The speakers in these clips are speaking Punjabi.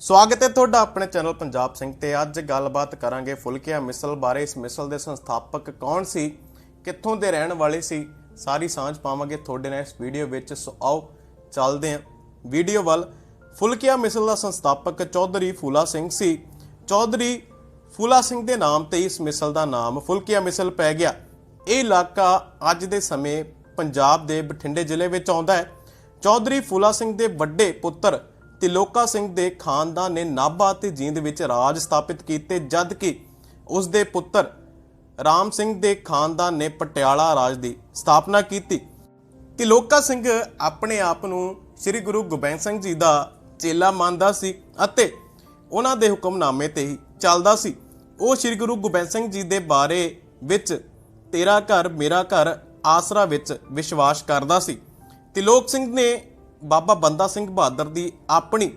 ਸਵਾਗਤ ਹੈ ਤੁਹਾਡਾ ਆਪਣੇ ਚੈਨਲ ਪੰਜਾਬ ਸਿੰਘ ਤੇ। ਅੱਜ ਗੱਲਬਾਤ ਕਰਾਂਗੇ ਫੁਲਕਿਆ ਮਿਸਲ ਬਾਰੇ। ਇਸ ਮਿਸਲ ਦੇ ਸੰਸਥਾਪਕ ਕੌਣ ਸੀ? ਕਿੱਥੋਂ ਦੇ ਰਹਿਣ ਵਾਲੇ ਸੀ? ਸਾਰੀ ਸਾਂਝ ਪਾਵਾਂਗੇ ਤੁਹਾਡੇ ਨਾਲ ਇਸ ਵੀਡੀਓ ਵਿੱਚ। ਸੋ ਆਓ ਚੱਲਦੇ ਹਾਂ। ਵੀਡੀਓ ਵੱਲ ਫੁਲਕਿਆ ਮਿਸਲ ਦਾ ਸੰਸਥਾਪਕ ਚੌਧਰੀ ਫੂਲਾ ਸਿੰਘ ਸੀ। ਚੌਧਰੀ ਫੂਲਾ ਸਿੰਘ ਦੇ ਨਾਮ ਤੇ ਇਸ ਮਿਸਲ ਦਾ ਨਾਮ ਫੁਲਕਿਆ ਮਿਸਲ ਪੈ ਗਿਆ। ਇਹ ਇਲਾਕਾ ਅੱਜ ਦੇ ਸਮੇਂ ਪੰਜਾਬ ਦੇ ਬਠਿੰਡੇ ਜ਼ਿਲ੍ਹੇ ਵਿੱਚ ਆਉਂਦਾ ਹੈ। ਚੌਧਰੀ ਫੂਲਾ ਸਿੰਘ ਦੇ ਵੱਡੇ ਪੁੱਤਰ ਤਿਲੋਕਾ ਸਿੰਘ ਦੇ ਖਾਨਦਾਨ ਨੇ ਨਾਭਾ ਤੇ ਜੀਂਦ ਵਿੱਚ ਰਾਜ ਸਥਾਪਿਤ ਕੀਤੇ, ਜਦ ਕਿ ਉਸ ਦੇ ਪੁੱਤਰ ਰਾਮ ਸਿੰਘ ਦੇ ਖਾਨਦਾਨ ਨੇ ਪਟਿਆਲਾ ਰਾਜ ਦੀ ਸਥਾਪਨਾ ਕੀਤੀ। ਤਿਲੋਕਾ ਸਿੰਘ ਆਪਣੇ ਆਪ ਨੂੰ ਸ੍ਰੀ ਗੁਰੂ ਗੋਬਿੰਦ ਸਿੰਘ ਜੀ ਦਾ ਚੇਲਾ ਮੰਨਦਾ ਸੀ ਅਤੇ ਉਹਨਾਂ ਦੇ ਹੁਕਮਨਾਮੇ ਤੇ ਹੀ ਚੱਲਦਾ ਸੀ। ਉਹ ਸ੍ਰੀ ਗੁਰੂ ਗੋਬਿੰਦ ਸਿੰਘ ਜੀ ਦੇ ਬਾਰੇ ਵਿੱਚ ਤੇਰਾ ਘਰ, ਮੇਰਾ ਘਰ ਆਸਰਾ ਵਿੱਚ ਵਿਸ਼ਵਾਸ ਕਰਦਾ ਸੀ। ਤਿਲੋਕ ਸਿੰਘ ਨੇ ਬਾਬਾ ਬੰਦਾ ਸਿੰਘ ਬਹਾਦਰ ਦੀ ਆਪਣੀ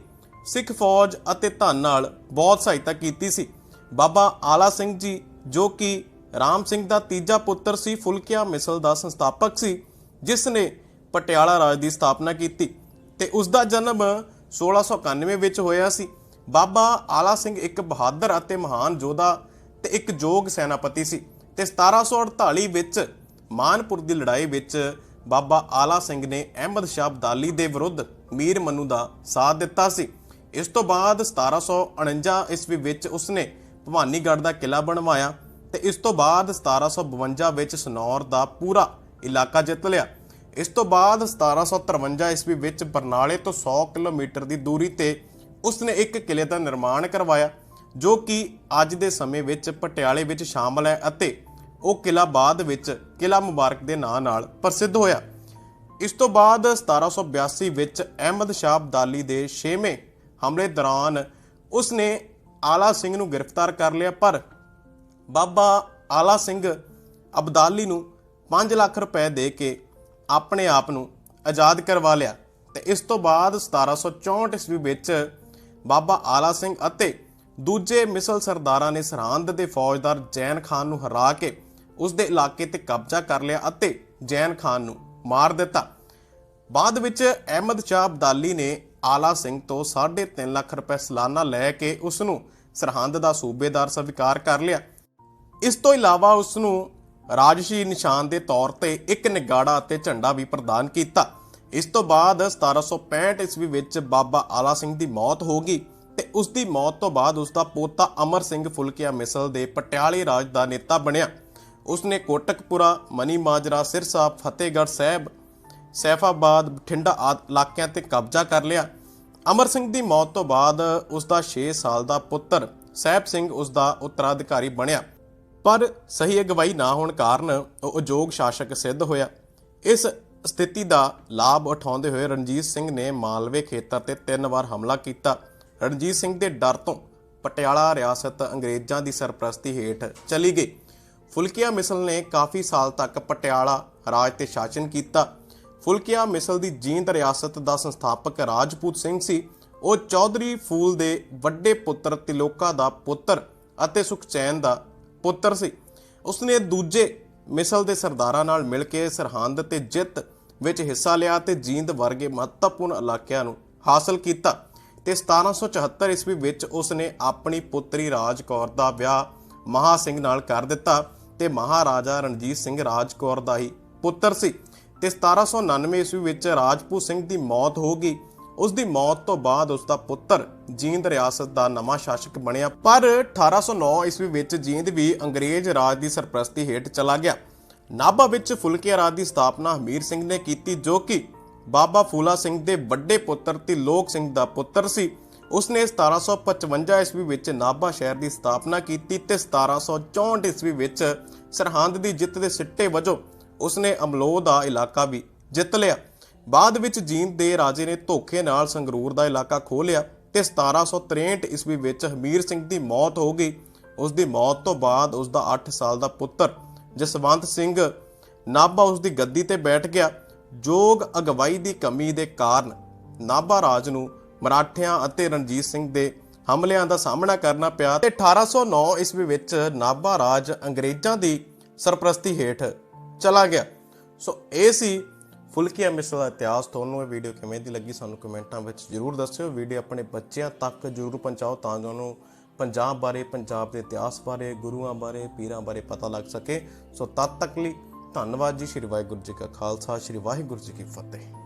ਸਿੱਖ ਫੌਜ ਅਤੇ ਧਨ ਨਾਲ ਬਹੁਤ ਸਹਾਇਤਾ ਕੀਤੀ ਸੀ। ਬਾਬਾ ਆਲਾ ਸਿੰਘ ਜੀ, ਜੋ ਕਿ ਰਾਮ ਸਿੰਘ ਦਾ ਤੀਜਾ ਪੁੱਤਰ ਸੀ, ਫੁਲਕਿਆ ਮਿਸਲ ਦਾ ਸੰਸਥਾਪਕ ਸੀ, ਜਿਸ ਨੇ ਪਟਿਆਲਾ ਰਾਜ ਦੀ ਸਥਾਪਨਾ ਕੀਤੀ ਤੇ ਉਸ ਦਾ ਜਨਮ 1691 ਵਿੱਚ ਹੋਇਆ ਸੀ। ਬਾਬਾ ਆਲਾ ਸਿੰਘ ਇੱਕ ਬਹਾਦਰ ਅਤੇ ਮਹਾਨ ਯੋਧਾ ਤੇ ਇੱਕ ਯੋਗ ਸੈਨਾਪਤੀ ਸੀ ਤੇ 1748 ਵਿੱਚ ਮਾਨਪੁਰ ਦੀ ਲੜਾਈ ਵਿੱਚ ਬਾਬਾ ਆਲਾ ਸਿੰਘ ਨੇ ਅਹਿਮਦ ਸ਼ਾਹ ਅਬਦਾਲੀ ਦੇ ਵਿਰੁੱਧ ਮੀਰ ਮਨੂ ਦਾ ਸਾਥ ਦਿੱਤਾ ਸੀ। ਇਸ ਤੋਂ ਬਾਅਦ 1749 ਈਸਵੀ ਵਿੱਚ ਉਸਨੇ ਭਵਾਨੀਗੜ੍ਹ ਦਾ ਕਿਲਾ ਬਣਵਾਇਆ ਤੇ ਇਸ ਤੋਂ ਬਾਅਦ 1752 ਵਿੱਚ ਸਨੌਰ ਦਾ ਪੂਰਾ ਇਲਾਕਾ ਜਿੱਤ ਲਿਆ। ਇਸ ਤੋਂ ਬਾਅਦ 1753 ਈਸਵੀ ਵਿੱਚ ਬਰਨਾਲੇ ਤੋਂ 100 ਕਿਲੋਮੀਟਰ ਦੀ ਦੂਰੀ ਤੇ ਉਸਨੇ ਇੱਕ ਕਿਲੇ ਦਾ ਨਿਰਮਾਣ ਕਰਵਾਇਆ, ਜੋ ਕਿ ਅੱਜ ਦੇ ਸਮੇਂ ਵਿੱਚ ਪਟਿਆਲੇ ਵਿੱਚ ਸ਼ਾਮਲ ਹੈ ਅਤੇ ਉਹ ਕਿਲਾ ਬਾਅਦ ਵਿੱਚ ਕਿਲਾ ਮੁਬਾਰਕ ਦੇ ਨਾਂ ਨਾਲ ਪ੍ਰਸਿੱਧ ਹੋਇਆ। ਇਸ ਤੋਂ ਬਾਅਦ 1782 ਵਿੱਚ ਅਹਿਮਦ ਸ਼ਾਹ ਅਬਦਾਲੀ ਦੇ 6ਵੇਂ ਹਮਲੇ ਦੌਰਾਨ ਉਸਨੇ ਆਲਾ ਸਿੰਘ ਨੂੰ ਗ੍ਰਿਫਤਾਰ ਕਰ ਲਿਆ, ਪਰ ਬਾਬਾ ਆਲਾ ਸਿੰਘ ਅਬਦਾਲੀ ਨੂੰ 5 ਲੱਖ ਰੁਪਏ ਦੇ ਕੇ ਆਪਣੇ ਆਪ ਨੂੰ ਆਜ਼ਾਦ ਕਰਵਾ ਲਿਆ ਤੇ ਇਸ ਤੋਂ ਬਾਅਦ 1764 ਈਸਵੀ ਵਿੱਚ ਬਾਬਾ ਆਲਾ ਸਿੰਘ ਅਤੇ ਦੂਜੇ ਮਿਸਲ ਸਰਦਾਰਾਂ ਨੇ ਸਰਹੰਦ ਦੇ ਫੌਜਦਾਰ ਜੈਨ ਖਾਨ ਨੂੰ ਹਰਾ ਕੇ ਉਸ ਦੇ ਇਲਾਕੇ ਤੇ ਕਬਜ਼ਾ ਕਰ ਲਿਆ ਅਤੇ ਜੈਨ ਖਾਨ ਨੂੰ ਮਾਰ ਦਿੱਤਾ। ਬਾਅਦ ਵਿੱਚ ਅਹਿਮਦ ਸ਼ਾਹ ਅਬਦਾਲੀ ਨੇ ਆਲਾ ਸਿੰਘ ਤੋਂ 3.5 ਲੱਖ ਰੁਪਏ ਸਾਲਾਨਾ ਲੈ ਕੇ ਉਸ ਨੂੰ ਸਰਹੰਦ ਦਾ ਸੂਬੇਦਾਰ ਸਵੀਕਾਰ ਕਰ ਲਿਆ। ਇਸ ਤੋਂ ਇਲਾਵਾ ਉਸ ਨੂੰ ਰਾਜਸ਼ੀ ਨਿਸ਼ਾਨ ਦੇ ਤੌਰ ਤੇ ਇੱਕ ਨਿਗਾੜਾ ਅਤੇ ਝੰਡਾ ਵੀ ਪ੍ਰਦਾਨ ਕੀਤਾ। ਇਸ ਤੋਂ ਬਾਅਦ 1765 ਈਸਵੀ ਵਿੱਚ ਬਾਬਾ ਆਲਾ ਸਿੰਘ ਦੀ ਮੌਤ ਹੋ ਗਈ ਤੇ ਉਸ ਦੀ ਮੌਤ ਤੋਂ ਬਾਅਦ ਉਸ ਦਾ ਪੋਤਾ ਅਮਰ ਸਿੰਘ ਫੁਲਕਿਆ ਮਿਸਲ ਦੇ ਪਟਿਆਲੇ ਰਾਜ ਦਾ ਨੇਤਾ ਬਣਿਆ। ਉਸਨੇ ਕੋਟਕਪੁਰਾ, ਮਨੀ ਮਾਜਰਾ, ਸਿਰਸਾ, ਫਤਿਹਗੜ੍ਹ ਸਾਹਿਬ, ਸੈਫਾਬਾਦ, ਬਠਿੰਡਾ ਆਦਿ ਇਲਾਕਿਆਂ ਤੇ ਕਬਜ਼ਾ ਕਰ ਲਿਆ। ਅਮਰ ਸਿੰਘ ਦੀ ਮੌਤ ਤੋਂ ਬਾਅਦ ਉਸ ਦਾ 6 ਸਾਲ ਦਾ ਪੁੱਤਰ ਸਹਿਬ ਸਿੰਘ ਉਸ ਦਾ ਉੱਤਰਾਧਿਕਾਰੀ ਬਣਿਆ। ਪਰ ਸਹੀ ਅਗਵਾਈ ਨਾ ਹੋਣ ਕਾਰਨ ਉਹ ਉਜੋਗ ਸ਼ਾਸਕ ਸਿੱਧ ਹੋਇਆ। ਇਸ ਸਥਿਤੀ ਦਾ ਲਾਭ ਉਠਾਉਂਦੇ ਹੋਏ ਰਣਜੀਤ ਸਿੰਘ ਨੇ ਮਾਲਵੇ ਖੇਤਰ ਤੇ ਤਿੰਨ ਵਾਰ ਹਮਲਾ ਕੀਤਾ। ਰਣਜੀਤ ਸਿੰਘ ਦੇ ਡਰ ਤੋਂ ਪਟਿਆਲਾ ਰਿਆਸਤ ਅੰਗਰੇਜ਼ਾਂ ਦੀ ਸਰਪ੍ਰਸਤੀ ਹੇਠ ਚਲੀ ਗਈ। ਫੁਲਕਿਆ ਮਿਸਲ ਨੇ ਕਾਫੀ ਸਾਲ ਤੱਕ ਪਟਿਆਲਾ ਰਾਜ ਤੇ ਸ਼ਾਸਨ ਕੀਤਾ। ਫੁਲਕਿਆ ਮਿਸਲ ਦੀ ਜੀਂਦ ਰਿਆਸਤ ਦਾ ਸੰਸਥਾਪਕ ਰਾਜਪੂਤ ਸਿੰਘ ਸੀ। ਉਹ ਚੌਧਰੀ ਫੂਲ ਦੇ ਵੱਡੇ ਪੁੱਤਰ ਤਿਲੋਕਾ ਦਾ ਪੁੱਤਰ ਅਤੇ ਸੁਖਚੈਨ ਦਾ ਪੁੱਤਰ ਸੀ। ਉਸਨੇ ਦੂਜੇ ਮਿਸਲ ਦੇ ਸਰਦਾਰਾਂ ਨਾਲ ਮਿਲ ਕੇ ਸਰਹੰਦ ਤੇ ਜਿੱਤ ਵਿੱਚ ਹਿੱਸਾ ਲਿਆ ਤੇ ਜੀਂਦ ਵਰਗੇ ਮਹੱਤਵਪੂਰਨ ਇਲਾਕਿਆਂ ਨੂੰ ਹਾਸਲ ਕੀਤਾ ਤੇ 1774 ਈਸਵੀ ਵਿੱਚ ਉਸਨੇ ਆਪਣੀ ਪੁੱਤਰੀ ਰਾਜ ਕੌਰ ਦਾ ਵਿਆਹ ਮਹਾ ਸਿੰਘ ਨਾਲ ਕਰ ਦਿੱਤਾ। ਤੇ ਮਹਾਰਾਜਾ ਰਣਜੀਤ ਸਿੰਘ ਰਾਜ ਕੌਰ ਦਾ ਹੀ ਪੁੱਤਰ ਸੀ ਤੇ 1799 ਈਸਵੀ ਵਿੱਚ ਰਾਜਪੂਤ ਸਿੰਘ ਦੀ ਮੌਤ ਹੋ ਗਈ। ਉਸ ਦੀ ਮੌਤ ਤੋਂ ਬਾਅਦ ਉਸ ਦਾ ਪੁੱਤਰ ਜੀਂਦ ਰਿਆਸਤ ਦਾ ਨਵਾਂ ਸ਼ਾਸਕ ਬਣਿਆ। ਪਰ 1809 ਈਸਵੀ ਵਿੱਚ ਜੀਂਦ ਵੀ ਅੰਗਰੇਜ਼ ਰਾਜ ਦੀ ਸਰਪ੍ਰਸਤੀ ਹੇਠ ਚਲਾ ਗਿਆ। ਨਾਭਾ ਵਿੱਚ ਫੁਲਕੇ ਰਾਜ ਦੀ ਸਥਾਪਨਾ ਹਮੀਰ ਸਿੰਘ ਨੇ ਕੀਤੀ, ਜੋ ਕਿ ਬਾਬਾ ਫੂਲਾ ਸਿੰਘ ਦੇ ਵੱਡੇ ਪੁੱਤਰ ਤਿਲੋਕ ਸਿੰਘ ਦਾ ਪੁੱਤਰ ਸੀ। ਉਸਨੇ 1755 ਈਸਵੀ ਵਿੱਚ ਨਾਭਾ ਸ਼ਹਿਰ ਦੀ ਸਥਾਪਨਾ ਕੀਤੀ ਤੇ 1764 ਈਸਵੀ ਵਿੱਚ ਸਰਹੰਦ ਦੀ ਜਿੱਤ ਦੇ ਸਿੱਟੇ ਵਜੋਂ ਉਸਨੇ ਅਮਲੋਹ ਦਾ ਇਲਾਕਾ ਵੀ ਜਿੱਤ ਲਿਆ। ਬਾਅਦ ਵਿੱਚ ਜੀਂਦ ਦੇ ਰਾਜੇ ਨੇ ਧੋਖੇ ਨਾਲ ਸੰਗਰੂਰ ਦਾ ਇਲਾਕਾ ਖੋਹ ਲਿਆ ਤੇ 1763 ਈਸਵੀ ਵਿੱਚ ਹਮੀਰ ਸਿੰਘ ਦੀ ਮੌਤ ਹੋ ਗਈ। ਉਸ ਦੀ ਮੌਤ ਤੋਂ ਬਾਅਦ ਉਸ ਦਾ 8 ਸਾਲ ਦਾ ਪੁੱਤਰ ਜਸਵੰਤ ਸਿੰਘ ਨਾਭਾ ਉਸ ਦੀ ਗੱਦੀ ਤੇ ਬੈਠ ਗਿਆ। ਜੋਗ ਅਗਵਾਈ ਦੀ ਕਮੀ ਦੇ ਕਾਰਨ ਨਾਭਾ ਰਾਜ ਨੂੰ ਮਰਾਠਿਆਂ ਅਤੇ ਰਣਜੀਤ ਸਿੰਘ ਦੇ ਹਮਲਿਆਂ ਦਾ ਸਾਹਮਣਾ ਕਰਨਾ ਪਿਆ ਤੇ 1809 ਈਸਵੀ ਵਿੱਚ ਨਾਭਾ ਰਾਜ ਅੰਗਰੇਜ਼ਾਂ ਦੀ ਸਰਪ੍ਰਸਤੀ ਹੇਠ ਚਲਾ ਗਿਆ। ਸੋ ਇਹ ਸੀ ਫੁਲਕੀਆਂ ਮਿਸਲ ਦਾ ਇਤਿਹਾਸ। ਤੁਹਾਨੂੰ ਇਹ ਵੀਡੀਓ ਕਿਵੇਂ ਦੀ ਲੱਗੀ ਸਾਨੂੰ ਕਮੈਂਟਾਂ ਵਿੱਚ ਜਰੂਰ ਦੱਸਿਓ। ਵੀਡੀਓ ਆਪਣੇ ਬੱਚਿਆਂ ਤੱਕ ਜਰੂਰ ਪਹੁੰਚਾਓ ਤਾਂ ਜੋ ਉਹਨੂੰ ਪੰਜਾਬ ਬਾਰੇ, ਪੰਜਾਬ ਦੇ ਇਤਿਹਾਸ ਬਾਰੇ, ਗੁਰੂਆਂ ਬਾਰੇ, ਪੀਰਾਂ ਬਾਰੇ ਪਤਾ ਲੱਗ ਸਕੇ। ਸੋ ਤਦ ਤੱਕ ਲਈ ਧੰਨਵਾਦ ਜੀ। ਸ਼੍ਰੀ ਵਾਹਿਗੁਰੂ ਜੀ ਕਾ ਖਾਲਸਾ, ਸ਼੍ਰੀ ਵਾਹਿਗੁਰੂ ਜੀ ਕੀ ਫਤਿਹ।